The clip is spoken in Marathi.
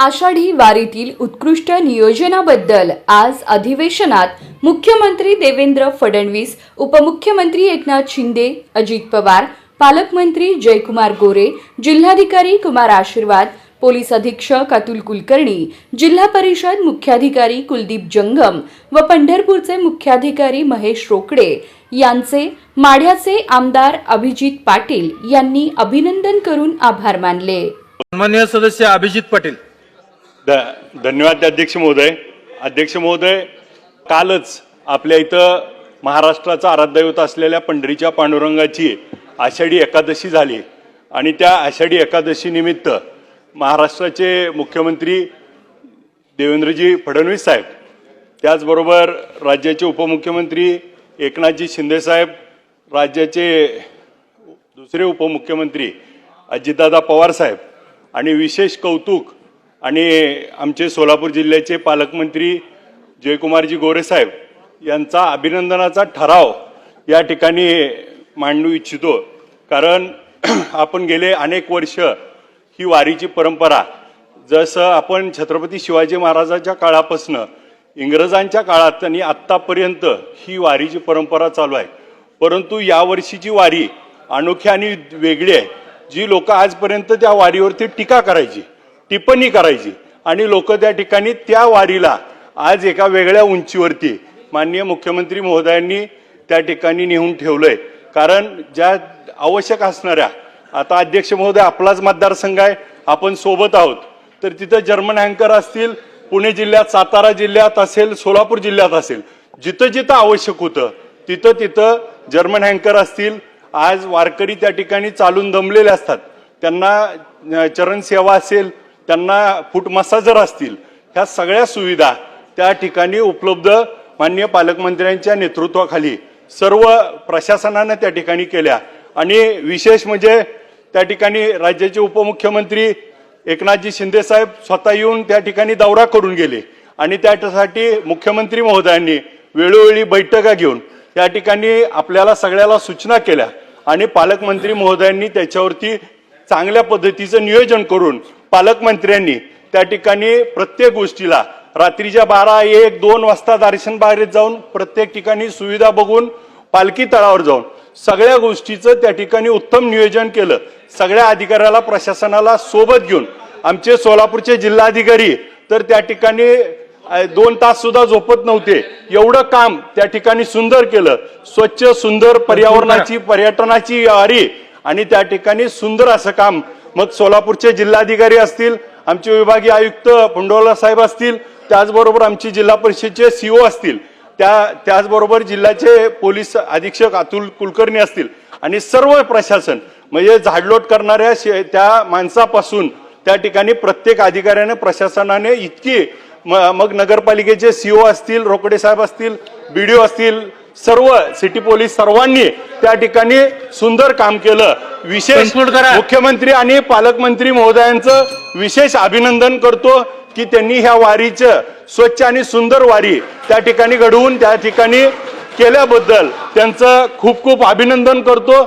आषाढी वारीतील उत्कृष्ट नियोजनाबद्दल आज अधिवेशनात मुख्यमंत्री देवेंद्र फडणवीस उपमुख्यमंत्री एकनाथ शिंदे अजित पवार पालकमंत्री जयकुमार गोरे जिल्हाधिकारी कुमार आशीर्वाद पोलीस अधीक्षक अतुल कुलकर्णी जिल्हा परिषद मुख्याधिकारी कुलदीप जंगम व पंढरपूरचे मुख्याधिकारी महेश रोकडे. यांचे माढ्याचे आमदार अभिजित पाटील यांनी अभिनंदन करून आभार मानले. सन्मान्य सदस्य अभिजित पाटील द धन्यवाद अध्यक्ष महोदय. अध्यक्ष महोदय कालच आपल्या इथं महाराष्ट्राचा आराध्यदैवत असलेल्या पंढरीच्या पांडुरंगाची आषाढी एकादशी झाली. आणि त्या आषाढी एकादशीनिमित्त महाराष्ट्राचे मुख्यमंत्री देवेंद्रजी फडणवीस साहेब त्याचबरोबर राज्याचे उपमुख्यमंत्री एकनाथजी शिंदेसाहेब राज्याचे दुसरे उपमुख्यमंत्री अजितदादा पवार साहेब आणि विशेष कौतुक आणि आमचे सोलापूर जिल्ह्याचे पालकमंत्री जयकुमारजी गोरेसाहेब यांचा अभिनंदनाचा ठराव या ठिकाणी मांडू इच्छितो. कारण आपण गेले अनेक वर्ष ही वारीची परंपरा जसं आपण छत्रपती शिवाजी महाराजांच्या काळापासनं इंग्रजांच्या काळात आणि आत्तापर्यंत ही वारीची परंपरा चालू आहे. परंतु यावर्षीची वारी अनोखी आणि वेगळी आहे. जी लोक आजपर्यंत त्या वारीवरती टीका करायची टिप्पणी करायची. आणि लोक त्या ठिकाणी त्या वारीला आज एका वेगळ्या उंचीवरती माननीय मुख्यमंत्री महोदयांनी त्या ठिकाणी नेऊन ठेवलंय. कारण ज्या आवश्यक असणाऱ्या आता अध्यक्ष महोदय आपलाच मतदारसंघ आहे आपण सोबत आहोत. तर तिथं जर्मन हँकर असतील पुणे जिल्ह्यात सातारा जिल्ह्यात असेल सोलापूर जिल्ह्यात असेल जिथं जिथं आवश्यक होतं तिथं तिथं जर्मन हँकर असतील आज वारकरी त्या ठिकाणी चालून दमलेले असतात. त्यांना चरण सेवा असेल त्यांना फूट मसाजर असतील ह्या सगळ्या सुविधा त्या ठिकाणी उपलब्ध मान्य पालकमंत्र्यांच्या नेतृत्वाखाली सर्व प्रशासनानं त्या ठिकाणी केल्या. आणि विशेष म्हणजे त्या ठिकाणी राज्याचे उपमुख्यमंत्री एकनाथजी शिंदेसाहेब स्वतः येऊन त्या ठिकाणी दौरा करून गेले. आणि त्यासाठी मुख्यमंत्री महोदयांनी वेळोवेळी बैठका घेऊन त्या ठिकाणी आपल्याला सगळ्याला सूचना केल्या. आणि पालकमंत्री महोदयांनी त्याच्यावरती चांगल्या पद्धतीचं नियोजन करून पालकमंत्र्यांनी त्या ठिकाणी प्रत्येक गोष्टीला रात्रीच्या बारा एक दोन वाजता दर्शन बाहेर जाऊन प्रत्येक ठिकाणी सुविधा बघून पालखी तळावर जाऊन सगळ्या गोष्टीचं त्या ठिकाणी उत्तम नियोजन केलं. सगळ्या अधिकाऱ्याला प्रशासनाला सोबत घेऊन आमचे सोलापूरचे जिल्हाधिकारी तर त्या ठिकाणी दोन तास सुद्धा झोपत नव्हते. एवढं काम त्या ठिकाणी सुंदर केलं. स्वच्छ सुंदर पर्यावरणाची पर्यटनाची वारी आणि त्या ठिकाणी सुंदर असं काम मग सोलापूरचे जिल्हाधिकारी असतील आमचे विभागीय आयुक्त पुंडोला साहेब असतील त्याचबरोबर आमची जिल्हा परिषदचे सीओ असतील त्या त्याचबरोबर जिल्ह्याचे पोलीस अधीक्षक अतुल कुलकर्णी असतील आणि सर्व प्रशासन म्हणजे झाडलोट करणाऱ्या शे- त्या माणसापासून त्या ठिकाणी प्रत्येक अधिकाऱ्याने प्रशासनाने इतकी मग नगरपालिकेचे सीओ असतील रोकडे साहेब असतील बीडीओ असतील सर्व सिटी पोलीस सर्वांनी त्या ठिकाणी सुंदर काम केलं विशेष. मुख्यमंत्री आणि पालकमंत्री महोदयांचं विशेष अभिनंदन करतो की त्यांनी ह्या वारीचं स्वच्छ आणि सुंदर वारी त्या ठिकाणी घडवून त्या ठिकाणी केल्याबद्दल त्यांचं खूप खूप अभिनंदन करतो